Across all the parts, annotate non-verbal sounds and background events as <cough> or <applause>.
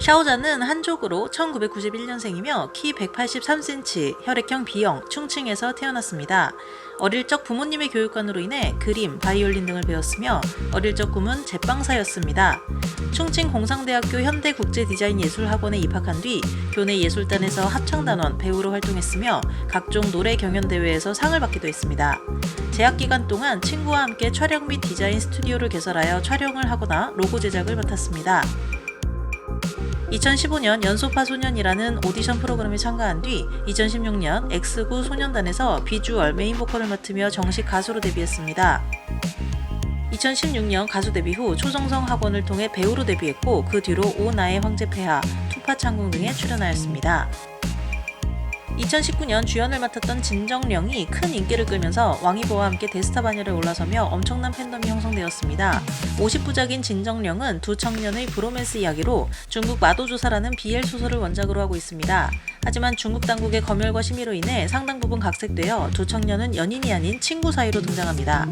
샤오자는 한족으로 1991년생이며 키 183cm, 혈액형 B형, 충칭에서 태어났습니다. 어릴 적 부모님의 교육관으로 인해 그림, 바이올린 등을 배웠으며 어릴 적 꿈은 제빵사였습니다. 충칭 공상대학교 현대국제디자인예술학원에 입학한 뒤 교내 예술단에서 합창단원, 배우로 활동했으며 각종 노래 경연 대회에서 상을 받기도 했습니다. 재학 기간 동안 친구와 함께 촬영 및 디자인 스튜디오를 개설하여 촬영을 하거나 로고 제작을 맡았습니다. 2015년 연소파 소년이라는 오디션 프로그램에 참가한 뒤 2016년 X9 소년단에서 비주얼 메인 보컬을 맡으며 정식 가수로 데뷔했습니다. 2016년 가수 데뷔 후 초정성 학원을 통해 배우로 데뷔했고 그 뒤로 오 나의 황제폐하, 투파창궁 등에 출연하였습니다. 2019년 주연을 맡았던 진정령이 큰 인기를 끌면서 왕이보와 함께 데스타 반열에 올라서며 엄청난 팬덤이 형성되었습니다. 50부작인 진정령은 두 청년의 브로맨스 이야기로 중국 마도조사라는 BL 소설을 원작으로 하고 있습니다. 하지만 중국 당국의 검열과 심의로 인해 상당 부분 각색되어 두 청년은 연인이 아닌 친구 사이로 등장합니다.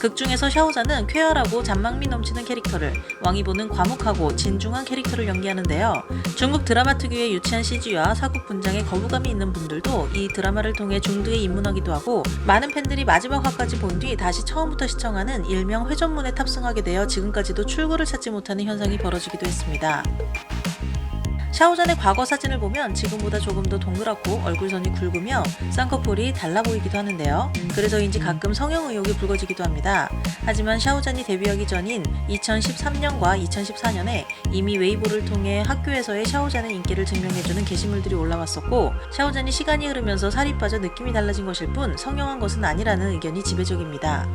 극 중에서 샤오자는 쾌활하고 잔망미 넘치는 캐릭터를, 왕이보는 과묵하고 진중한 캐릭터를 연기하는데요. 중국 드라마 특유의 유치한 CG와 사국 분장에 거부감이 있는 분들도 이 드라마를 통해 중두에 입문하기도 하고 많은 팬들이 마지막 화까지 본 뒤 다시 처음부터 시청하는 일명 회전문에 tap승하게 되어 지금까지도 출구를 찾지 못하는 현상이 벌어지기도 했습니다. 샤오잔의 과거 사진을 보면 지금보다 조금 더 동그랗고 얼굴선이 굵으며 쌍꺼풀이 달라 보이기도 하는데요. 그래서인지 가끔 성형 의혹이 불거지기도 합니다. 하지만 샤오잔이 데뷔하기 전인 2013년과 2014년에 이미 웨이보를 통해 학교에서의 샤오잔의 인기를 증명해주는 게시물들이 올라왔었고 샤오잔이 시간이 흐르면서 살이 빠져 느낌이 달라진 것일 뿐 성형한 것은 아니라는 의견이 지배적입니다.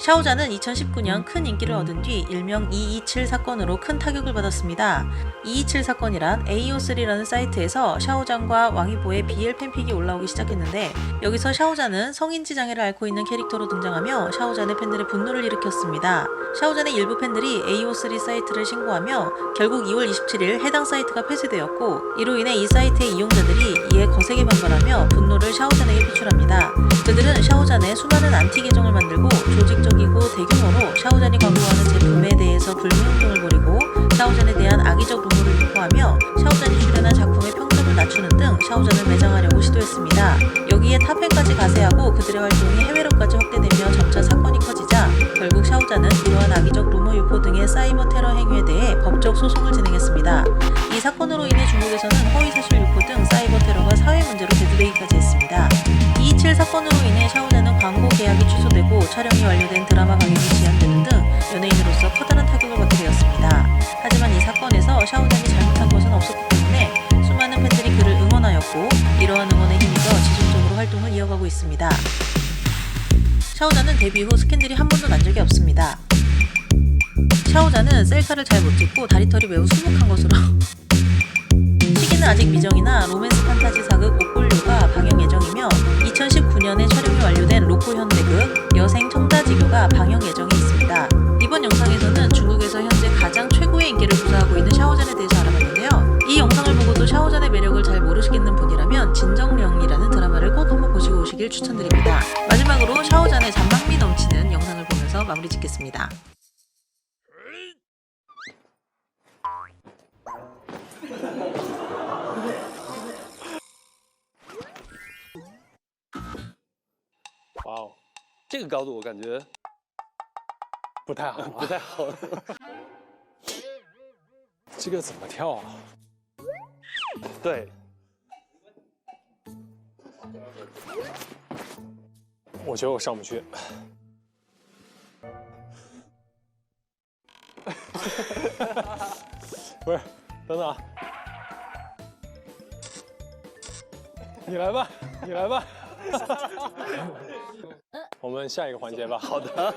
샤오자는 2019년 큰 인기를 얻은 뒤 일명 227 사건으로 큰 타격을 받았습니다. 227 사건이란 AO3라는 사이트에서 샤오장과 왕이보의 BL 팬픽이 올라오기 시작했는데 여기서 샤오자는 성인지 장애를 앓고 있는 캐릭터로 등장하며 샤오잔의 팬들의 분노를 일으켰습니다. 샤오잔의 일부 팬들이 AO3 사이트를 신고하며 결국 2월 27일 해당 사이트가 폐쇄되었고 이로 인해 이 사이트의 이용자들이 이에 거세게 반발하며 분노를 샤오잔에게 표출합니다. 그들은 샤오잔의 수많은 안티 계정을 만들고 조직적이고 대규모로 샤오잔이 광고하는 제품에 대해서 불매 운동을 벌이고 샤오잔에 대한 악의적 루머를 유포하며 샤오잔이 출연한 작품의 평점을 낮추는 등 샤오잔을 매장하려고 시도했습니다. 여기에 타팬까지 가세하고 그들의 활동이 해외로까지 확대되며 점차 사건이 커지자 결국 샤오잔은 이러한 악의적 루머 유포 등의 사이버 테러 행위에 대해 법적 소송을 진행했습니다. 이 사건으로 인해 촬영이 완료된 드라마 방영이 지연되는 등 연예인으로서 커다란 타격을 받게 되었습니다. 하지만 이 사건에서 샤오잔이 잘못한 것은 없었기 때문에 수많은 팬들이 그를 응원하였고 이러한 응원에 힘입어 지속적으로 활동을 이어가고 있습니다. 샤오자는 데뷔 후 스캔들이 한 번도 난 적이 없습니다. 샤오자는 셀카를 잘 못 찍고 다리털이 매우 수북한 것으로 <laughs> 시기는 아직 미정이나 로맨스 판타지 사극 옥골료가 방영 예정이며 2019년에 촬영이 완료된 샤오잔의 매력을 잘 모르시겠는 분이라면 진정령이라는 드라마를 꼭 한번 보시고 오시길 추천드립니다. 마지막으로 샤오잔의 잔망미 넘치는 영상을 보면서 마무리 짓겠습니다. 와哦，这个高度我感觉不太好、不太好。这个怎么跳啊？ <laughs> <laughs> 对，我觉得我上不去。<laughs> 不是，等等啊，你来吧，你来吧。<laughs> 我们下一个环节吧。好的。